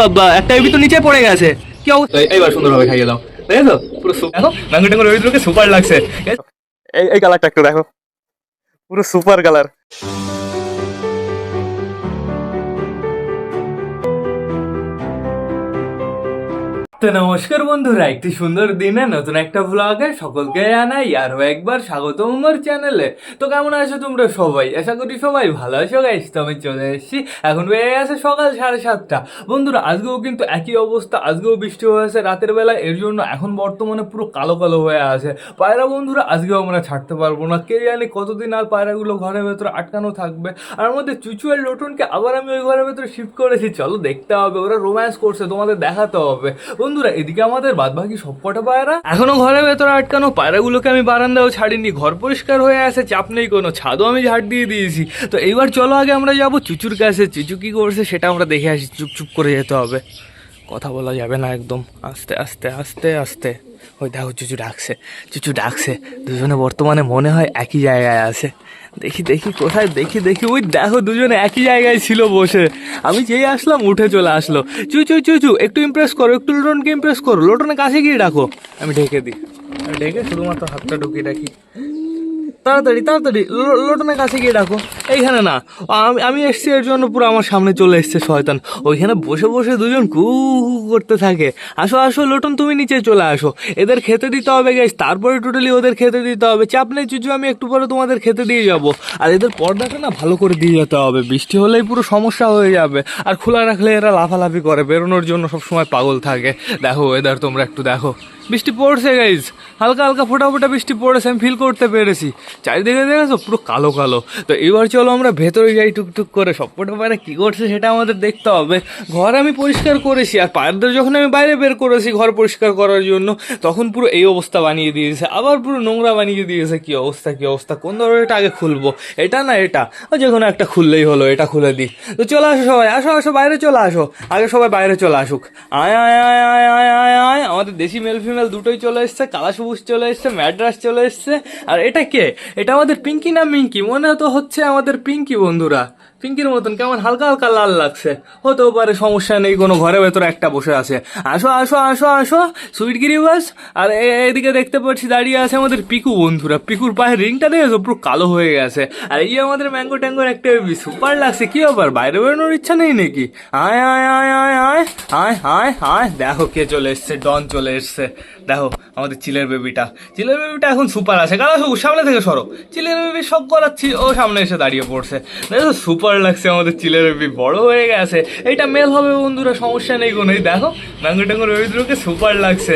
বাবা একটা এবি তো নিচে পড়ে গেছে। কি অবস্থা? এইবার সুন্দরভাবে খাইয়ে দাও। তো পুরো সুপার দেখো ম্যাঙ্গো ট্যাঙ্গো রবিদ্রকে সুপার লাগছে। এই এই কালারটা একটু দেখো। পুরো সুপার কালার তো নমস্কার বন্ধুরা, একটি সুন্দর দিনে নতুন একটা ভ্লগে সকলকে জানাই আরও একবার স্বাগতম আমার চ্যানেলে তো কেমন আছো তোমরা সবাই? আশা করি সবাই ভালো আছো গাইস তো আমি চলে এসেছি। এখন বেড়ে গেছে সকাল সাড়ে সাতটা। বন্ধুরা, আজকেও কিন্তু একই অবস্থা, আজকেও বৃষ্টি হয়েছে রাতের বেলা, এর জন্য এখন বর্তমানে পুরো কালো কালো হয়ে আছে। পায়রা বন্ধুরা, আজকেও আমরা ছাড়তে পারব না। কে জানি কতদিন আর পায়রাগুলো ঘরের ভেতরে আটকানো থাকবে। আর আমাদের চুচু আর লোটনকে আবার আমি ওই ঘরের ভেতরে শিফট করেছি। চলো দেখতে হবে, ওরা রোম্যান্স করছে, তোমাদের দেখাতে হবে। বন্ধুরা, এদিকে আমাদের বাদ বাকি সব কটা পায়রা। এখনও ঘরের ভেতরে আটকানো পায়রাগুলোকে আমি বারান্দাও ছাড়িনি। ঘর পরিষ্কার হয়ে আছে, চাপ নেই কোনো, ছাদও আমি ঝাড় দিয়ে দিয়েছি। তো এইবার চলো আগে আমরা যাব চুচুর কাছে। চুচু কি করছে সেটা আমরা দেখে আসি, চুপ চুপ করে যেতে হবে। কথা বলা যাবে না একদম। আস্তে আস্তে আস্তে আস্তে। ওই দেখো, চুচু ডাকছে চুচু ডাকছে। দুজনে বর্তমানে মনে হয় একই জায়গায় আছে। দেখি দেখি, কোথায়, দেখি দেখি। ওই দেখো, দুজনে একই জায়গায় ছিল বসে। আমি যেই আসলাম, উঠে চলে আসলো। চু চু চু চু, একটু ইমপ্রেস করো, একটু লোটনকে ইমপ্রেস করো। লোটনের কাছে গিয়ে ডাকো। আমি ঢেকে দিই। ঢেকে শুধুমাত্র হাতটা ঢুকিয়ে রাখি। তাড়াতাড়ি তাড়াতাড়ি লোটনের কাছে গিয়ে ডাকো। এইখানে না, আমি আমি এসছি, এর জন্য পুরো আমার সামনে চলে এসছে শয়তান। ওইখানে বসে বসে দুজন কু করতে থাকে। আসো আসো, লোটন, তুমি নিচে চলে আসো। এদের খেতে দিতে হবে গাইস তারপরে টোটালি ওদের খেতে দিতে হবে। চাপ নেই, চুচু, আমি একটু পরে তোমাদের খেতে দিয়ে যাব। আর এদের পর্দাটা না ভালো করে দিয়ে যেতে হবে। বৃষ্টি হলেই পুরো সমস্যা হয়ে যাবে। আর খোলা রাখলে এরা লাফালাফি করে, বেরোনোর জন্য সবসময় পাগল থাকে। দেখো এদের তোমরা একটু দেখো। বৃষ্টি পড়ছে গাইজ হালকা হালকা ফোটা ফোটা বৃষ্টি পড়েছে, আমি ফিল করতে পেরেছি। চারিদিকে দেখেছ? পুরো কালো কালো। তো এবার চলো আমরা ভেতরে যাই টুকটুক করে। সব ফোটা পায়রা কী করছে সেটা আমাদের দেখতে হবে। ঘর আমি পরিষ্কার করেছি, আর পায়রাদের যখন আমি বাইরে বের করেছি ঘর পরিষ্কার করার জন্য, তখন পুরো এই অবস্থা বানিয়ে দিয়েছে। আবার পুরো নোংরা বানিয়ে দিয়েছে। কি অবস্থা কি অবস্থা? কোন ধরনের এটা আগে খুলবো? এটা না এটা? যে কোনো একটা খুললেই হলো, এটা খুলে দিই। তো চলে আসো সবাই, আসো আসো, বাইরে চলে আসো। আগে সবাই বাইরে চলে আসুক। আয় আয় আয় আয় আয় আয় আয় আমাদের দেশি মেল ফিমেল দুটোই চলে এসছে কালা সবুজ চলে এসছে, ম্যাড্রাস চলে এসছে। আর এটা কে? এটা আমাদের পিঙ্কি না মিঙ্কি? মনে তো হচ্ছে আমাদের পিঙ্কি বন্ধুরা। পিঙ্কির মতন কেমন হালকা হালকা লাল লাগছে। হতেও পারে সমস্যা নেই, কোনো ঘরের ভেতরে একটা বসে আছে। আসো আসো আসো আসো, সুইট গিরিবাস আর এদিকে দেখতে পাচ্ছি দাঁড়িয়ে আছে আমাদের পিকু বন্ধুরা। পিকুর পায়ে রিংটা দেখেছ? পুরো কালো হয়ে গেছে। আর এই আমাদের ম্যাঙ্গো ট্যাঙ্গোর একটা বেবি সুপার লাগছে। কি ব্যাপার? বাইরে বেরোনোর ইচ্ছা নেই নাকি? আয় আয় আয় আয় আয় আয় আয় আয়। দেখো কে চলে এসছে, ডন চলে এসছে। দেখো, আমাদের চিলের বেবিটা চিলের বেবিটা এখন সুপার আছে। কারণ সামনে থেকে সরো। চিলের বেবি সব করাচ্ছি, ও সামনে এসে দাঁড়িয়ে পড়ছে। দেখো সুপার লাগছে আমাদের চিলের বেবি বড় হয়ে গেছে। এইটা মেল হবে বন্ধুরা, সমস্যা নেই কোনো। দেখো ম্যাঙ্গো ট্যাঙ্গোর বেবিগুলোকে সুপার লাগছে।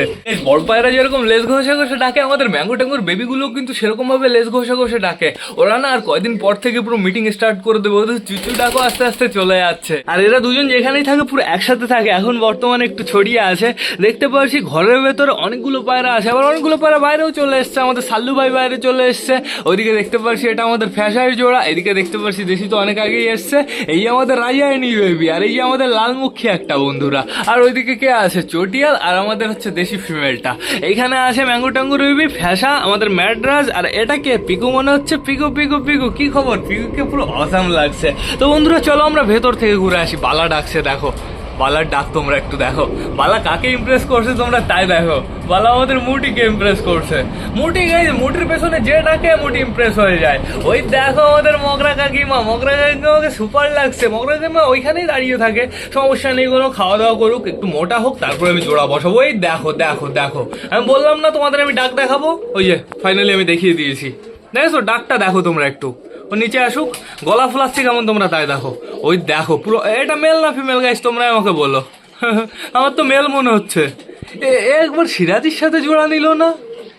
বড় পায়রা যেরকম লেজ ঘষে ঘষে ডাকে, আমাদের ম্যাঙ্গো ট্যাঙ্গোর বেবিগুলো কিন্তু সেরকম ভাবে লেজ ঘষে ঘষে ডাকে। ওরা না আর কয়দিন পর থেকে পুরো মিটিং স্টার্ট করে দেবে। ওদের চুচু ডাকো আস্তে আস্তে চলে যাচ্ছে। আর এরা দুজন যেখানেই থাকে পুরো একসাথে থাকে। এখন বর্তমানে একটু ছড়িয়ে আছে। দেখতে পাচ্ছি, ঘরের ভেতরে অনেকগুলো পায়রা আছে। আবার অনেকগুলো পায়রা বাইরেও চলে এসছে। আমাদের সাল্লু ভাই বাইরে চলে এসছে। ওইদিকে দেখতে পারছি এটা আমাদের ফ্যাশার জোড়া। এদিকে দেখতে পারছি দেশি তো অনেক আগেই এসছে। এই আমাদের রাজায়নি বেবি, আর এই আমাদের লালমুখী একটা বন্ধুরা। আর ওইদিকে কে আছে? চটিয়াল, আর আমাদের হচ্ছে দেশি ফিমেলটা। এইখানে আছে ম্যাঙ্গো ট্যাঙ্গো বেবি, ফ্যাশা, আমাদের ম্যাড্রাস, আর এটা কে? পিকু মনে হচ্ছে? পিকু পিকু পিকু, কি খবর? পিকুকে পুরো অসাম লাগছে। তো বন্ধুরা, চলো আমরা ভেতর থেকে ঘুরে আসি। বালা ডাকছে, দেখো। বালার ডাক তোমরা একটু দেখো। বালা কাকে ইমপ্রেস করছে তোমরা তাই দেখো। বালা আমাদের মুটিকে ইমপ্রেস করছে। মুটি গাই মুটির পেছনে যে ডাকে মুটি ইমপ্রেস হয়ে যায়। ওই দেখো আমাদের মগরা কাকিমা। মগরা কাকিমাকে সুপার লাগছে। মগরা কাকিমা ওইখানেই দাঁড়িয়ে থাকে। সমস্যা নেই, কোনো খাওয়া দাওয়া করুক, একটু মোটা হোক, তারপরে আমি জোড়া বসাবো। ওই দেখো দেখো দেখো। আমি বললাম না তোমাদের আমি ডাক দেখাবো? ওই যে ফাইনালি আমি দেখিয়ে দিয়েছি। দেখেছ? ডাকটা দেখো তোমরা একটু। ও নিচে আসুক, গলা ফুলাচ্ছে কেমন তোমরা তাই দেখো। ওই দেখো, পুরো এটা মেল না ফিমেল গাইস তোমরা আমাকে বলো। আমার তো মেল মনে হচ্ছে। একবার সিরাজির সাথে জোড়া নিল না?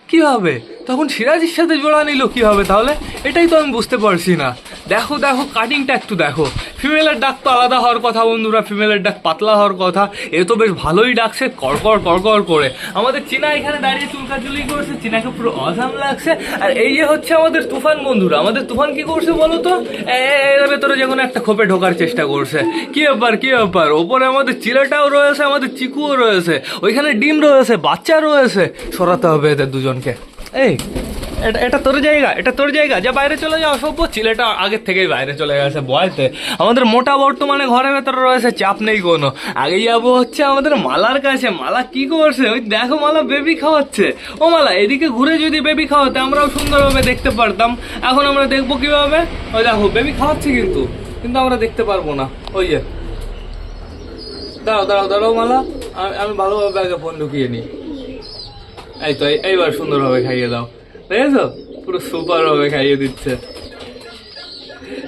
কীভাবে? তখন সিরাজির সাথে জোড়া নিল কীভাবে তাহলে? এটাই তো আমি বুঝতে পারছি না। দেখো দেখো কাটিংটা একটু দেখো। ফিমেলের ডাক তো আলাদা হওয়ার কথা বন্ধুরা ফিমেলের ডাক পাতলা হওয়ার কথা। এ তো বেশ ভালোই ডাকছে, কড়কড় কড়কড় করে। আমাদের চীনা এখানে দাঁড়িয়ে চুলকাচুলি করছে, চীনাকে পুরো অজাম লাগছে। আর এই যে হচ্ছে আমাদের তুফান বন্ধুরা, আমাদের তুফান কি করছে বলো তো? এর ভেতরে যেমন একটা খোপে ঢোকার চেষ্টা করছে। কি ব্যাপার কি ব্যাপার? ওপরে আমাদের চিলেটাও রয়েছে, আমাদের চিকুও রয়েছে। ওইখানে ডিম রয়েছে, বাচ্চা রয়েছে। সরাতে হবে এদের দুজনকে। এই, এটা এটা তোর জায়গা, এটা তোর জায়গা, যা বাইরে চলে যাও, সভ্য ছেলেটা আগের থেকেই বাইরে চলে গেছে বয়তে আমাদের মোটা বর্তমানে ঘরের ভেতরে রয়েছে, চাপ নেই কোনো। আগে যাব হচ্ছে আমাদের মালার কাছে, মালা কি করছে? ওই দেখো মালা বেবি খাওয়াচ্ছে। ও মালা, এদিকে ঘুরে যদি বেবি খাওয়াতে, আমরাও সুন্দরভাবে দেখতে পারতাম। এখন আমরা দেখব কীভাবে? ওই দেখো, বেবি খাওয়াচ্ছে কিন্তু কিন্তু আমরা দেখতে পারব না। ওই যে। দাঁড়াও দাঁড়াও দাঁড়াও মালা, আমি ভালোভাবে আগে ফোন ঢুকিয়ে নিই। এই তো এই- এইবার সুন্দরভাবে খাইয়ে দাও। দেখেছ? পুরো সুপার ভাবে খাইয়ে দিচ্ছে।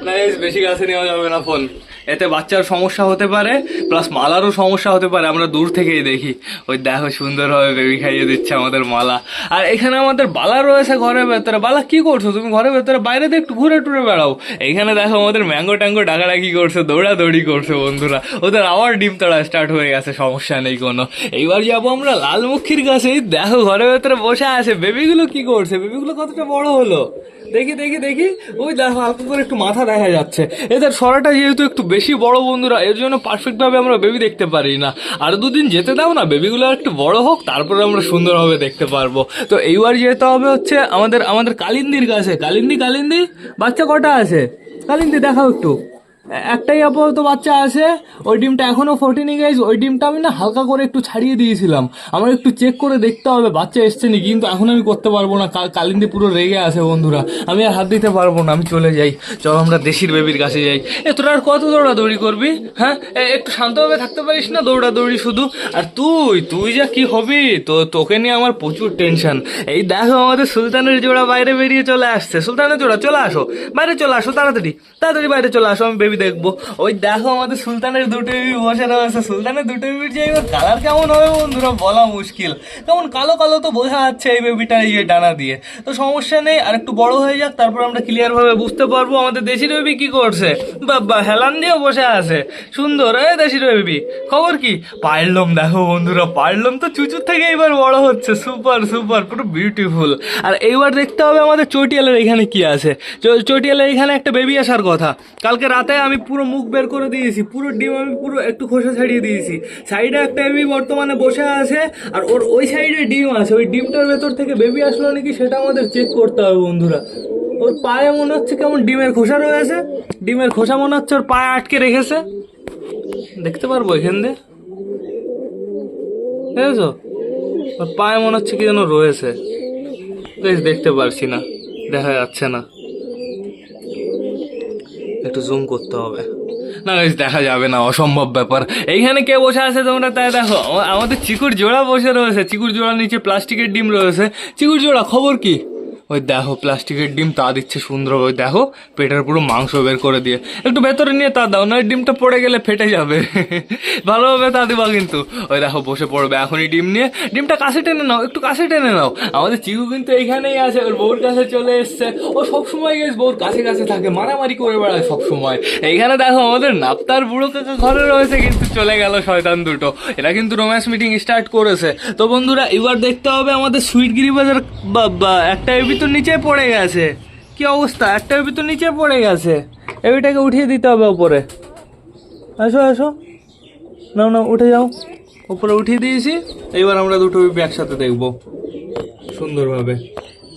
না বেশি কাছে নেওয়া যাবে না, ফোন। এতে বাচ্চার সমস্যা হতে পারে প্লাস মালারও সমস্যা হতে পারে, আমরা দূর থেকেই দেখি। ওই দেখো, সুন্দরভাবে বেবি খাইয়ে দিচ্ছে আমাদের মালা। আর এখানে আমাদের বালা রয়েছে ঘরের ভেতরে। বালা, কি করছ? তুমি ঘরের ভেতরে বাইরে দিয়ে একটু ঘুরে টুরে বেড়াও। এখানে দেখো, আমাদের ম্যাঙ্গো ট্যাঙ্গো ডাকাডাকি করছে, দৌড়াদৌড়ি করছে বন্ধুরা। ওদের আবার ডিম তাড়া স্টার্ট হয়ে গেছে, সমস্যা নেই কোনো। এইবার যাব আমরা লালমুখির কাছে। দেখো, ঘরের ভেতরে বসে আছে। বেবিগুলো কি করছে? বেবিগুলো কতটা বড় হলো? দেখি দেখি দেখি। ওই দেখো, হালকা করে একটু মাথা দেখা যাচ্ছে। এদের সরাটা যেহেতু একটু বেশি বড় বন্ধুরা, এর জন্য পারফেক্টভাবে আমরা বেবি দেখতে পারি না। আর দুদিন যেতে দাও না বেবিগুলো একটু বড় হোক, তারপরে আমরা সুন্দরভাবে দেখতে পারব। তো এইবার যেতে হবে হচ্ছে আমাদের আমাদের কালিন্দির কাছে। কালিন্দি কালিন্দি, বাচ্চা কটা আছে? কালিন্দি, দেখাও একটু। একটাই আপাতত বাচ্চা আছে, ওই ডিমটা এখনও ফোটেনি গাইজ ওই ডিমটা আমি না হালকা করে একটু ছাড়িয়ে দিয়েছিলাম। আমার একটু চেক করে দেখতে হবে, বাচ্চা এসছে নি কিন্তু এখন আমি করতে পারব না কালিন্দি পুরো রেগে আছে বন্ধুরা। আমি আর হাত দিতে পারব না, আমি চলে যাই। চলো আমরা দেশির বেবির কাছে যাই। এ, তোরা আর কত দৌড়াদৌড়ি করবি হ্যাঁ? একটু শান্তভাবে থাকতে পারিস না, দৌড়াদৌড়ি শুধু? আর তুই তুই যা কি হবি? তো, তোকে নিয়ে আমার প্রচুর টেনশন এই দেখো আমাদের সুলতানের জোড়া বাইরে বেরিয়ে চলে আসছে। সুলতানের জোড়া, চলে আসো। বাইরে চলে আসো, তাড়াতাড়ি। তাড়াতাড়ি বাইরে চলে আসো, আমি বেবি দেখব। ওই দেখো আমাদের সুলতানের দুটো বেবি বসে রয়েছে সুলতানের দুটো বেবির যে কালার কেমন হবে বন্ধুরা বলা মুশকিল। কেমন কালো কালো তো বোঝা যাচ্ছে এই বেবিটা ইয়ে ডানা দিয়ে। তো সমস্যা নেই, আর একটু বড় হয়ে যাক, তারপর আমরা ক্লিয়ারভাবে বুঝতে পারব আমাদের দেশির বেবি কি করছে। বাবা, হেলান দিয়েও বসে আছে। সুন্দর, এই দেশির বেবি খবর কি? পারলম দেখো বন্ধুরা পারলম তো চুচুর থেকে এবার বড় হচ্ছে। সুপার সুপার পুরো বিউটিফুল আর এইবার দেখতে হবে আমাদের চটিয়ালের এখানে কি আছে। চটিয়ালের এখানে একটা বেবি আসার কথা। কালকে রাতে আমি পুরো মুখ বের করে দিয়েছি, পুরো ডিম আমি পুরো একটু খোসা ছাড়িয়ে দিয়েছি। সাইডে একটা বেবি বর্তমানে বসে আছে, আর ওর ওই সাইডে ডিম আছে। ওই ডিমটার ভেতর থেকে বেবি আসলো নাকি সেটা আমাদের চেক করতে হবে বন্ধুরা। ওর পায়ে মনে হচ্ছে কেমন ডিমের খোসা রয়েছে। ডিমের খোসা মনে হচ্ছে ওর পায়ে আটকে রেখেছে। দেখতে পারব এখান দিয়ে? দেখেছ? ওর পায়ে মনে হচ্ছে কি যেন রয়েছে। দেখতে পারছি না, দেখা যাচ্ছে না। একটু জুম করতে হবে। না guys, দেখা যাবে না অসম্ভব ব্যাপার। এইখানে কে বসে আছে তোমরা? তাই দেখো আমাদের চিকুর জোড়া বসে রয়েছে। চিকুর জোড়ার নিচে প্লাস্টিকের ডিম রয়েছে। চিকুর জোড়া খবর কি? ওই দেখো, প্লাস্টিকের ডিম তা দিচ্ছে সুন্দর ওই দেখো, পেটের পুরো মাংস বের করে দিয়ে। একটু ভেতরে নিয়ে তা দাও, নয় ডিমটা পড়ে গেলে ফেটে যাবে। ভালোভাবে তা দিবা কিন্তু। ওই দেখো, বসে পড়বে এখনই ডিম নিয়ে। ডিমটা কাছে টেনে নাও, একটু কাছে টেনে নাও। আমাদের চিকু কিন্তু এইখানেই আছে, ওর বউর কাছে চলে এসছে। ও সবসময় গেছে বউর কাছে কাছে থাকে, মারামারি করে বেড়ায় সবসময়। এইখানে দেখো, আমাদের নাপ্তার বুড়ো কাকা ঘরে রয়েছে, কিন্তু চলে গেল শয়তান দুটো। এরা কিন্তু রোম্যান্স মিটিং স্টার্ট করেছে। তো বন্ধুরা, এবার দেখতে হবে আমাদের সুইট গিরিবাজার বাবা একটা এবি তো নিচে পড়ে গেছে। কি অবস্থা? একটা ভিতর নিচে পড়ে গেছে। এবিটাকে উঠিয়ে দিতে হবে ওপরে আসো আসো। না না উঠে যাও। ওপরে উঠিয়ে দিয়েছি। এবার আমরা দুটো একসাথে দেখব। সুন্দরভাবে।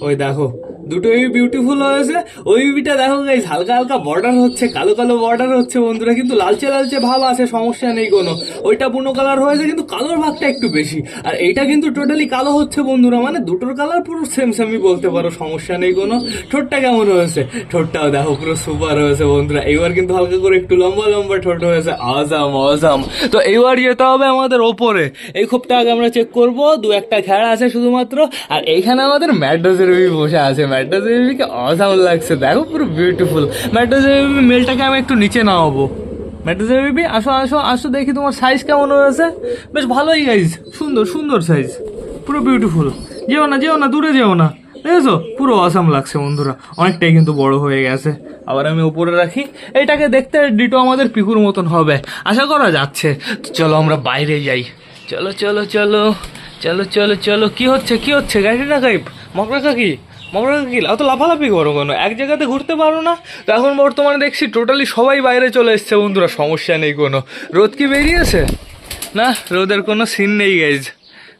ওই দেখো দুটো বেবি বিউটিফুল হয়েছে। ওই বেবিটা দেখো গাইস হালকা হালকা বর্ডার হচ্ছে, কালো কালো বর্ডার হচ্ছে বন্ধুরা, কিন্তু লালচে লালচে ভাব আছে, সমস্যা নেই কোনো। ওইটা বুনো কালার হয়েছে, কিন্তু কালোর ভাগটা একটু বেশি। আর এইটা কিন্তু টোটালি কালো হচ্ছে বন্ধুরা মানে দুটোর কালার পুরো সেম সেমই বলতে পারো, সমস্যা নেই কোনো। ঠোঁটটা কেমন হয়েছে? ঠোঁটটাও দেখো, পুরো সুপার হয়েছে বন্ধুরা। এইবার কিন্তু হালকা করে একটু লম্বা লম্বা ঠোঁট হয়েছে। আজাম আজাম। তো এইবার যেতে হবে আমাদের ওপরে। এই খোপটা আগে আমরা চেক করব, দু একটা খেড়া আছে শুধুমাত্র। আর এইখানে আমাদের ম্যাড্রাসের বেবি বসে আছে ম্যাড্রাসের বেবিকে আজাম লাগছে। দেখো পুরো বিউটিফুল বেবি মেলটাকে আমি একটু নিচে নামাবো। ম্যাড্রাসের বেবি আসো আসো আসো, দেখি তোমার সাইজ কেমন হয়েছে। বেশ ভালোই সাইজ সুন্দর সুন্দর সাইজ পুরো বিউটিফুল যেও না যেও না, দূরে যেও না। দেখেছ? পুরো অসাম লাগছে বন্ধুরা। অনেকটাই কিন্তু বড় হয়ে গেছে। আবার আমি উপরে রাখি। এটাকে দেখতে ডিটো আমাদের পিকুর মতন হবে। আশা করা যাচ্ছে। চলো আমরা বাইরে যাই। চলো চলো চলো। চলো চলো চলো। কি হচ্ছে কি হচ্ছে? গাড়ি রাখাই মকরা কাকি? মকরা কি? অত লাফালাফি করো কোনো? এক জায়গাতে ঘুরতে পারো না? তো এখন বর্তমানে দেখছি টোটালি সবাই বাইরে চলে এসছে বন্ধুরা, সমস্যা নেই কোনো। রোদ কি বেরিয়েছে? না, রোদের কোনো সিন নেই গাইজ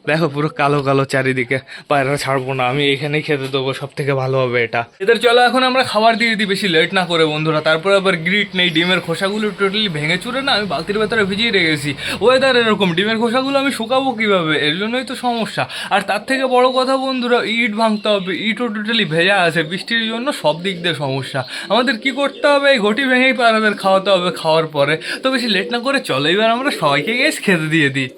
দেখো পুরো কালো কালো চারিদিকে, পায়রা ছাড়বো না, আমি এখানেই খেতে দেবো সব থেকে ভালো হবে এটা। এদের চলো এখন আমরা খাবার দিয়ে দিই, বেশি লেট না করে বন্ধুরা। তারপরে আবার গ্রিট নেই, ডিমের খোসাগুলো টোটালি ভেঙে চুরে না আমি বালতির ভেতরে ভিজিয়ে রেখেছি ওয়েদার এরকম, ডিমের খোসাগুলো আমি শুকাবো কীভাবে? এর জন্যই তো সমস্যা। আর তার থেকে বড় কথা বন্ধুরা, ইট ভাঙতে হবে, ইটও টোটালি ভেজা আছে, বৃষ্টির জন্য সব দিক দিয়ে সমস্যা। আমাদের কি করতে হবে? এই ঘটি ভেঙেই পায়রাদের খাওয়াতে হবে খাওয়ার পরে। তো বেশি লেট না করে চলো, এবার আমরা সবাইকে গেছ খেতে দিয়ে দিই।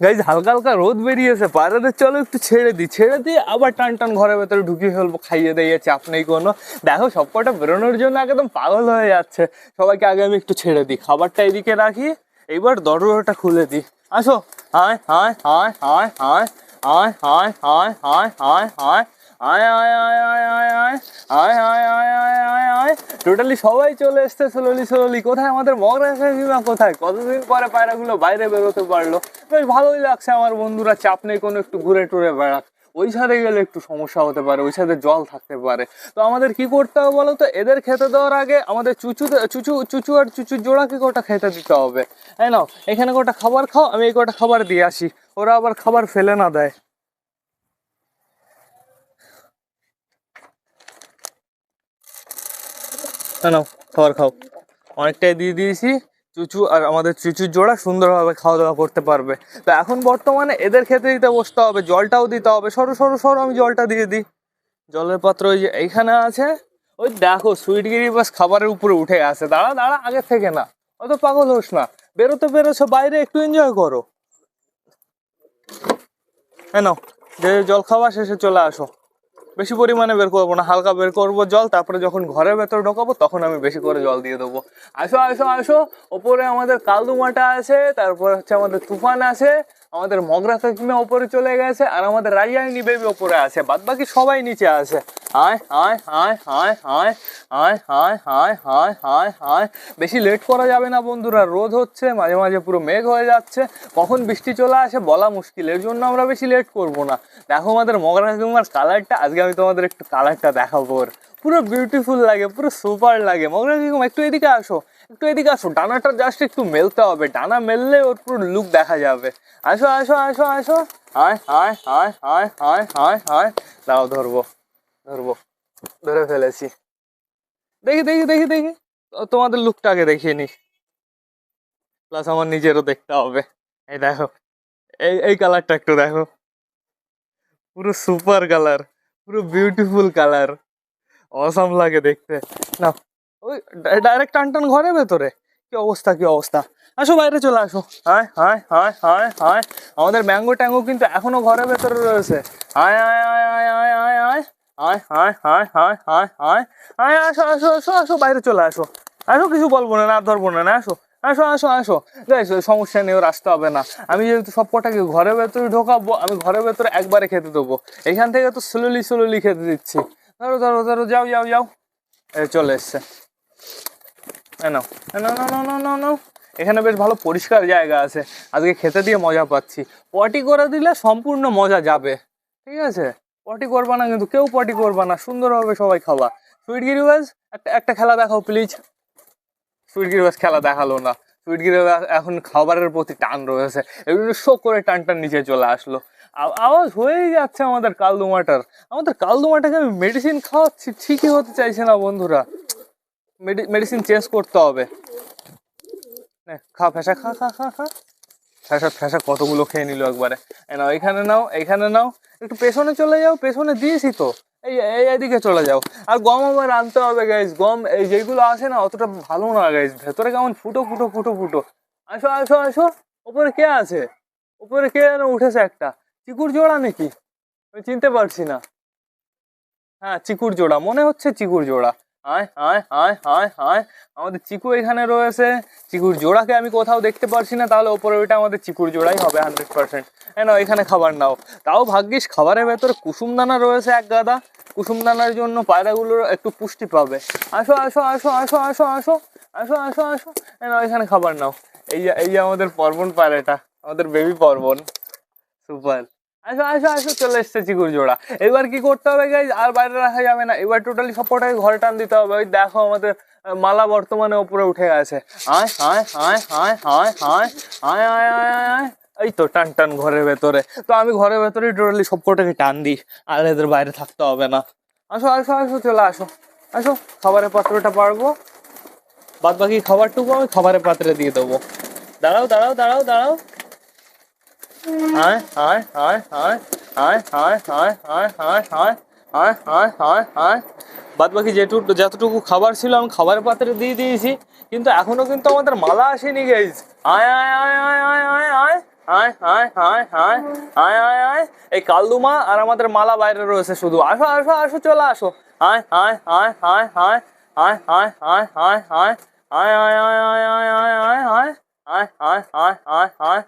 গাইজ হালকা হালকা রোদ বেরিয়েছে পাড়াতে চলো একটু ছেড়ে দিই ছেড়ে দিয়ে আবার টান টান ঘরের ভেতরে ঢুকিয়ে ফেলব খাইয়ে দিয়ে চাপ নেই কোনো দেখো সব কটা বেরোনোর জন্য একদম পাগল হয়ে যাচ্ছে সবাইকে আগে আমি একটু ছেড়ে দিই খাবারটা এদিকে রাখি এইবার দরজাটা খুলে দিই আসো হায় হায় হায় হায় হায় হায় হায় হায় হায় হায় হায় আয় আয় আয় আয় আয় আয় আয় আয় আয় আয় আয় আয় টোটালি সবাই চলে এসছে স্লোলি স্লোলি কোথায় আমাদের মগরা কাকিমা কোথায় কতদিন পরে পায়রাগুলো বাইরে বেরোতে পারল বেশ ভালোই লাগছে আমার বন্ধুরা চাপ নেই কোনো একটু ঘুরে টুরে বেড়াক ওই ছাদে গেলে একটু সমস্যা হতে পারে ওই ছাদে জল থাকতে পারে তো আমাদের কি করতে হবে বলো তো এদের খেতে দেওয়ার আগে আমাদের চুচু চুচু চুচু আর চুচুর জোড়াকে কটা খেতে দিতে হবে এই নাও এখানে কটা খাবার খাও আমি এই কটা খাবার দিয়ে আসি ওরা আবার খাবার ফেলে না দেয় নাও, খাবার খাও। অনেকটাই দিয়ে দিয়েছি, চুচু আর আমাদের চুচুর জোড়া সুন্দরভাবে খাওয়া দাওয়া করতে পারবে। তো এখন বর্তমানে এদের খেতে দিতে বসতে হবে, জলটাও দিতে হবে। সরো সরো সরো, আমি জলটা দিয়ে দিই। জলের পাত্র ওই যে এইখানে আছে। ওই দেখো সুইটগিরি বাস খাবারের উপরে উঠে আছে। দাঁড়া দাঁড়া, আগে থেকে না। অত পাগল হোস না। বেরোতে বেরোছো, বাইরে একটু এনজয় করো। হ্যাঁ নাও, যে জল খাওয়া শেষে চলে আসো। বেশি পরিমাণে বের করব না, হালকা বের করব জল, তারপরে যখন ঘরের ভেতরে ঢোকাবো তখন আমি বেশি করে জল দিয়ে দেবো। আসো আসো আসো, ওপরে আমাদের কালদুমাটা আছে, তারপর হচ্ছে আমাদের তুফান আছে আমাদের মগরা কাকিমা ওপরে চলে গেছে আর আমাদের রাইয়াইনি বেবি ওপরে আছে বাদ বাকি সবাই নিচে আছে হায় হায় হায় হায় হায় হায় হায় হায় হায় হায় হায় বেশি লেট করা যাবে না বন্ধুরা রোদ হচ্ছে মাঝে মাঝে পুরো মেঘ হয়ে যাচ্ছে কখন বৃষ্টি চলে আসে বলা মুশকিল এর জন্য আমরা বেশি লেট করব না দেখো আমাদের মগরা কাকিমার কালারটা আজকে আমি তোমাদের একটু কালারটা দেখাবো পুরো বিউটিফুল লাগে পুরো সুপার লাগে মগরা কাকিমা একটু এদিকে আসো একটু এদিকে আসো, ডানাটা জাস্ট একটু মেলতে হবে, ডানা মেললে ওর পুরো লুক দেখা যাবে। আসো আসো আসো আসো। আয় হায় হায় হায় হায় হায় হায় দাও ধরবো ধরবো। ধরে ফেলেছি। দেখি দেখি দেখি দেখি। তোমাদের লুকটা আগে দেখিয়ে নি প্লাস আমার নিজেরও দেখতে হবে। এই দেখো, এই এই কালারটা একটু দেখো। পুরো সুপার কালার পুরো বিউটিফুল কালার অসাম লাগে দেখতে। না ওই ডাইরেক্ট টান টান ঘরে ভেতরে কি অবস্থা কি অবস্থা আসো বাইরে চলে আসো হায় হায় হায় হায় হায় আমাদের ম্যাঙ্গো ট্যাঙ্গো কিন্তু এখনও ঘরের ভেতরে রয়েছে আয় আয় আয় আয় আয় আয় আয় হায় হায় হায় হায় হায় হায় হায় আসো আসো আসো আসো বাইরে চলে আসো আসো কিছু বলব না না ধরবো না না আসো আসো আসো আসো গাইস সমস্যা নেই ওর আসতে হবে না আমি যেহেতু সব কটাকে ঘরের ভেতরে ঢোকাবো আমি ঘরের ভেতরে একবারে খেতে দেবো এখান থেকে তো স্লোলি স্লোলি খেতে দিচ্ছি ধরো ধরো ধরো যাও যাও যাও চলে এসছে নাও। নাও নাও নাও নাও নাও নাও। এখানে বেশ ভালো পরিষ্কার জায়গা আছে। আজকে খেতে দিয়ে মজা পাচ্ছি। পটি করে দিলে সম্পূর্ণ মজা যাবে। ঠিক আছে? পটি করবা না কিন্তু কেউ পটি করবা না। সুন্দরভাবে সবাই খাবা। সুইট গিরিবাজ, একটা একটা খেলা দেখাও, প্লিজ। সুইট গিরিবাজ খেলা দেখাল না। সুইট গিরিবাজ এখন খাবারের প্রতি টান রয়েছে। এগুলো শো করে টান টান নিচে চলে আসলো। আওয়াজ হয়েই যাচ্ছে আমাদের কালদুমাটার। আমাদের কালদুমাটাকে আমি মেডিসিন খাওয়াচ্ছি, ঠিকই হতে চাইছে না বন্ধুরা। মেডিসিন চেঞ্জ করতে হবে। খা, ফেসা, খা খা খা খা। ফেসা ফেসা কতগুলো খেয়ে নিল একবারে। নাও, এখানে নাও এখানে নাও। একটু পেছনে চলে যাও, পেছনে দিয়েছি তো। এই এই এদিকে চলে যাও। আর গম আবার আনতে হবে গাইজ গম, এই যেগুলো আছে না, অতটা ভালো না গাইজ ভেতরে কেমন ফুটো ফুটো ফুটো ফুটো। আসো আসো আসো। ওপরে কে আছে? ওপরে কে যেন উঠেছে একটা? চিকুর জোড়া নাকি? আমি চিনতে পারছি না। হ্যাঁ চিকুর জোড়া। মনে হচ্ছে চিকুর জোড়া। আয় আয় আয় আয় আয় আমাদের চিকু এখানে রয়েছে। চিকুর জোড়াকে আমি কোথাও দেখতে পারছি না, তাহলে ওপরে ওইটা আমাদের চিকুর জোড়াই হবে হান্ড্রেড পার্সেন্ট হ্যাঁ নাও, এখানে খাবার নাও। তাও ভাগ্যিস খাবারের ভেতরে কুসুম দানা রয়েছে এক গাদা। কুসুম দানার জন্য পায়রাগুলোর একটু পুষ্টি পাবে। আসো আসো আসো আসো আসো আসো আসো আসো আসো। হ্যাঁ নাও, এখানে খাবার নাও। এই এই আমাদের পর্বন পায়রাটা, আমাদের বেবি পর্বন সুপার আসো আসো আসো চলে এসছে চিকুর এবার কি করতে হবে গাইজ আর বাইরে রাখা যাবে না এবার টোটালি সবকটাকে ঘরে টান দিতে হবে ওই দেখো আমাদের মালা বর্তমানে উপরে উঠে গেছে আয় আয় আয় আয় আয় আয় আয় আয় আয় আয় এই তো টান টান ঘরের ভেতরে তো আমি ঘরের ভেতরে টোটালি সব কটাকে টান দিই আর এদের বাইরে থাকতে হবে না আসো আসো আসো চলে আসো আসো খাবারের পাত্রটা পারব বাদ বাকি খাবারটুকু আমি খাবারের পাত্রে দিয়ে দেবো দাঁড়াও দাঁড়াও দাঁড়াও দাঁড়াও আয় আয় আয় আয় আয় আয় আয় আয় আয় আয় আয় আয় আয় আয় বাদ বাকি যেটুকু যতটুকু খাবার ছিল আমি খাবার পাত্রে দিয়ে দিয়েছি কিন্তু এখনও কিন্তু আমাদের মালা আসেনি গাইজ আয় আয় আয় আয় আয় আয় আয় আয় আয় আয় আয় আয় আয় আয় এই কালদুমা আর আমাদের মালা বাইরে রয়েছে শুধু আসো আসো আসো চলে আসো আয় আয় আয় আয় আয় আয় আয় আয় আয় আয় আয় আয় আয় আয় আয় আয় আয় আয় আয় আয় আয় আয়।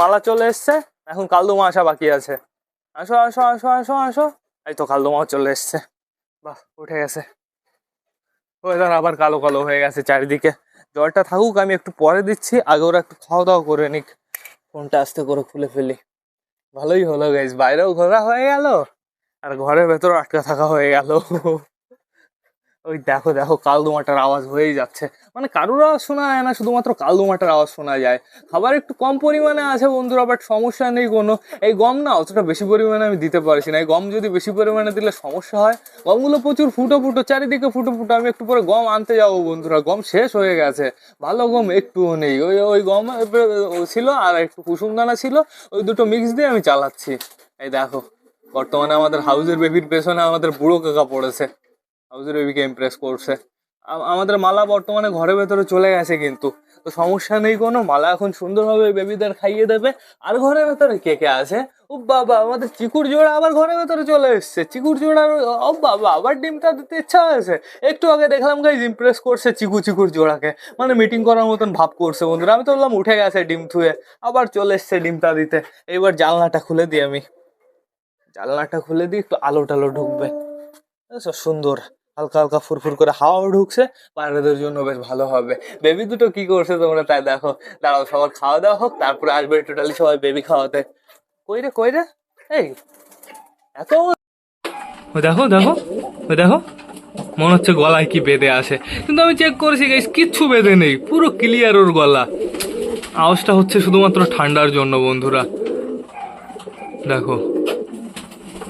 মালা চলে এসছে। এখন কালদুমা আসা বাকি আছে। আসো আসো আসো আসো আসো। এই তো কালদুমাও চলে এসছে। বাহ, উঠে গেছে। ওয়েদার আবার কালো কালো হয়ে গেছে চারিদিকে। জলটা থাকুক, আমি একটু পরে দিচ্ছি। আগে ওরা একটু খাওয়া দাওয়া করে নিক। ফোনটা আস্তে করে খুলে ফেলি। ভালোই হলো গাইস বাইরেও ঘোরা হয়ে গেল। আর ঘরের ভেতর আটকা থাকা হয়ে গেল। ওই দেখো দেখো, কালদুমাটার আওয়াজ হয়েই যাচ্ছে। মানে কারোর আওয়াজ শোনা যায় না, শুধুমাত্র কালদুমাটার আওয়াজ শোনা যায়। খাবার একটু কম পরিমাণে আছে বন্ধুরা বাট সমস্যা নেই কোনো। এই গম না, অতটা বেশি পরিমাণে আমি দিতে পারছি না। এই গম যদি বেশি পরিমাণে দিলে সমস্যা হয়। গমগুলো প্রচুর ফুটো ফুটো, চারিদিকে ফুটো ফুটো। আমি একটু পরে গম আনতে যাব বন্ধুরা। গম শেষ হয়ে গেছে। ভালো গম একটুও নেই। ওই ওই গম ছিল আর একটু কুসুম দানা ছিল। ওই দুটো মিক্স দিয়ে আমি চালাচ্ছি। এই দেখো, বর্তমানে আমাদের হাউজের বেবির পেছনে আমাদের বুড়ো কাকা পড়েছে। ইমপ্রেস করছে। আমাদের মালা বর্তমানে ঘরের ভেতরে চলে গেছে কিন্তু। তো সমস্যা নেই কোনো, মালা এখন সুন্দরভাবে বেবিদের খাইয়ে দেবে। আর ঘরের ভেতরে কে কে আছে? ও বাবা, আমাদের চিকুর জোড়া আবার ঘরের ভেতরে চলে এসছে। চিকুর জোড়া ও বাবা, আবার ডিমটা দিতে ইচ্ছা হয়েছে একটু আগে দেখলাম গাইজ ইমপ্রেস করছে চিকু চিকুর জোড়াকে। মানে মিটিং করার মতন ভাব করছে বন্ধুরা। আমি তো বললাম, উঠে গেছে ডিম থুয়ে। আবার চলে এসছে ডিমটা দিতে। এইবার জানলাটা খুলে দিই আমি। জানলাটা খুলে দিই, একটু আলো টালো ঢুকবে? সুন্দর। হালকা হালকা ফুরফুর করে হাওয়াও ঢুকছে, পায়রাদের জন্য বেশ ভালো হবে। বেবি দুটো কি করছে তোমরা তাই দেখো। দাঁড়াও, সবার খাওয়া দাওয়া হোক, তারপরে আসবে টোটালি সবাই বেবি খাওয়াতে। কই রে কই রে? এই, এত দেখো দেখো দেখো। মনে হচ্ছে গলায় কি বেঁধে আসে কিন্তু আমি চেক করেছি গাইস কিচ্ছু বেঁধে নেই, পুরো ক্লিয়ার ওর গলা। আওয়াজটা হচ্ছে শুধুমাত্র ঠান্ডার জন্য, বন্ধুরা। দেখো।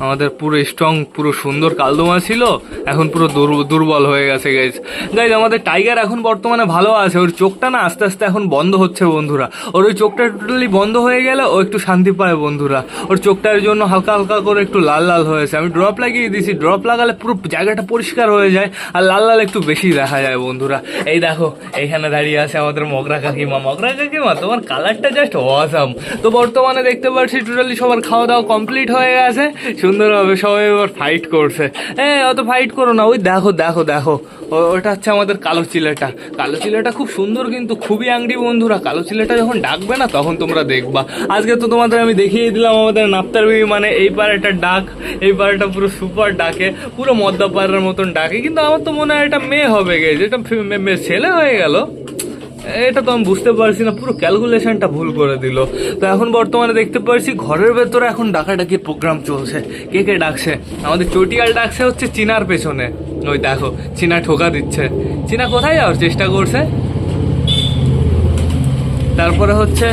আমাদের পুরো স্ট্রং পুরো সুন্দর কালদমা ছিল। এখন পুরো দুর- দুর্বল হয়ে গেছে গাইজ গাইজ আমাদের টাইগার এখন বর্তমানে ভালো আছে। ওর চোখটা না আস্তে আস্তে এখন বন্ধ হচ্ছে, বন্ধুরা। ওর ওই চোখটা টোটালি বন্ধ হয়ে গেলে ও একটু শান্তি পায়, বন্ধুরা। ওর চোখটার জন্য হালকা হালকা করে একটু লাল লাল হয়েছে। আমি ড্রপ লাগিয়ে দিয়েছি ড্রপ লাগালে পুরো জায়গাটা পরিষ্কার হয়ে যায় আর লাল লাল একটু বেশি দেখা যায়, বন্ধুরা। এই দেখো, এইখানে দাঁড়িয়ে আছে আমাদের মগরা কাকিমা। মগরা কাকিমা, তোমার কালারটা জাস্ট অসাম তো বর্তমানে দেখতে পাচ্ছি টোটালি সবার খাওয়া দাওয়া কমপ্লিট হয়ে গেছে। সুন্দরভাবে সবাই এবার ফাইট করছে। এ, অত ফাইট করো না, ওই দেখো দেখো দেখো। ওটা হচ্ছে আমাদের কালো চিলেটা। কালো চিলেটা খুব সুন্দর কিন্তু খুবই আংটি বন্ধুরা। কালো চিলেটা যখন ডাকবে না, তখন তোমরা দেখবা। আজকে তো তোমাদের আমি দেখিয়ে দিলাম আমাদের নাপ্তার বিবি মানে এই পাড়াটা ডাক, এই পাড়াটা পুরো সুপার ডাকে, পুরো মদ্দা পাড়ার মতন ডাকে। কিন্তু আমার তো মনে হয় এটা মেয়ে হবে গে, যেটা ছেলে হয়ে গেল। এটা তো আমি বুঝতে পারছি না, পুরো ক্যালকুলেশনটা ভুল করে দিল। তো এখন বর্তমানে দেখতে পারছি ঘরের ভেতরে এখন ডাকাডাকি প্রোগ্রাম চলছে। কে কে ডাকছে? আমাদের চটিয়াল ডাকছে হচ্ছে চিনার পেছনে। ওই দেখো, চিনা ঠোকা দিচ্ছে। চিনা কোথায় যাওয়ার চেষ্টা করছে? তারপরে হচ্ছে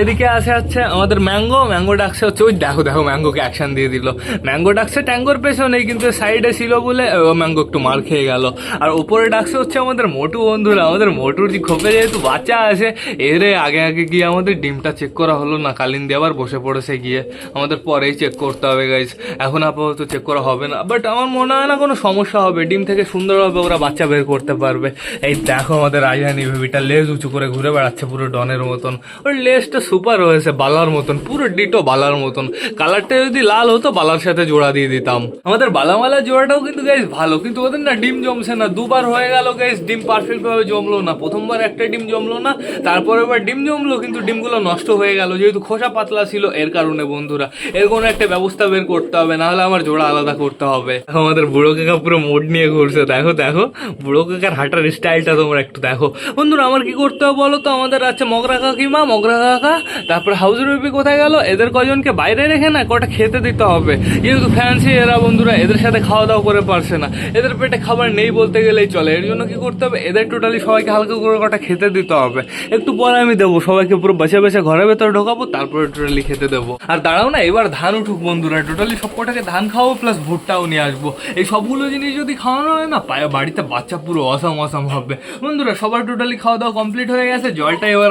এদিকে আসে হচ্ছে আমাদের ম্যাঙ্গো। ম্যাঙ্গো ডাকছে হচ্ছে, ওই দেখো দেখো, ম্যাঙ্গোকে অ্যাকশন দিয়ে দিল। ম্যাঙ্গো ডাকছে, ট্যাঙ্গোর পেছনে কিন্তু সাইডে ছিল বলে ম্যাঙ্গো একটু মার খেয়ে গেল। আর উপরে ডাকছে হচ্ছে আমাদের মোটু বন্ধুরা। আমাদের মোটুর যে খোপে যেহেতু বাচ্চা আছে, এরে আগে আগে গিয়ে আমাদের ডিমটা চেক করা হলো না কালিন দিয়ে আবার বসে পড়েছে গিয়ে। আমাদের পরেই চেক করতে হবে গাইজ এখন আপাতত চেক করা হবে না। বাট আমার মনে হয় না কোনো সমস্যা হবে। ডিম থেকে সুন্দরভাবে ওরা বাচ্চা বের করতে পারবে। এই দেখো আমাদের রাজধানী বেবিটা লেজ উঁচু করে ঘুরে বেড়াচ্ছে পুরো ডনের মতন। ওর লেজটা সুপার হয়েছে বালার মতন, পুরো ডিটো বালার মতন। কালারটা যদি লাল হতো, বালার সাথে জোড়া দিয়ে দিতাম। আমাদের বালামালা জোড়াটাও কিন্তু গাইজ ভালো, কিন্তু ওদের না ডিম জমছে না। দুবার হয়ে গেল গাইজ ডিম পারফেক্ট ভাবে জমলো না। প্রথমবার একটা ডিম জমলো না, তারপরে এবার ডিম জমলো, কিন্তু ডিমগুলো নষ্ট হয়ে গেল। যেহেতু খোসা পাতলা ছিল, এর কারণে বন্ধুরা, এর কোনো একটা ব্যবস্থা বের করতে হবে, নাহলে আমার জোড়া আলাদা করতে হবে। আমাদের বুড়ো কাকা পুরো মোড নিয়ে ঘুরছে। দেখো দেখো, বুড়ো কাকার হাঁটার স্টাইলটা তোমরা একটু দেখো। বন্ধুরা, আমার কি করতে হবে বলো তো? আমাদের হচ্ছে মগরা কাকিমা মগরা কাকা তারপরে হাউস রবি কোথায় গেল? এদের কজনকে বাইরে রেখে না, কটা খেতে দিতে হবে? যেহেতু ফ্যান্সি এরা বন্ধুরা, এদের সাথে খাওয়া দাওয়া করে পারছে না। এদের পেটে খাবার নেই বলতে গেলেই চলে। এর জন্য কি করতে হবে? এদের টোটালি সবাইকে হালকা করে কটা খেতে দিতে হবে। একটু পরে আমি দেবো। সবাইকে পুরো বেছে বেছে ঘরের ভেতরে ঢোকাবো, তারপরে টোটালি খেতে দেবো। আর দাঁড়াও না, এবার ধান উঠুক বন্ধুরা। টোটালি সব কটাকে ধান খাওয়াবো প্লাস ভুট্টাও নিয়ে আসব। এই সবগুলো জিনিস যদি খাওয়ানো হয় না বাড়িতে বাচ্চা পুরো অসাম অসাম হবে। বন্ধুরা, সবার টোটালি খাওয়া দাওয়া কমপ্লিট হয়ে গেছে। জলটা এবার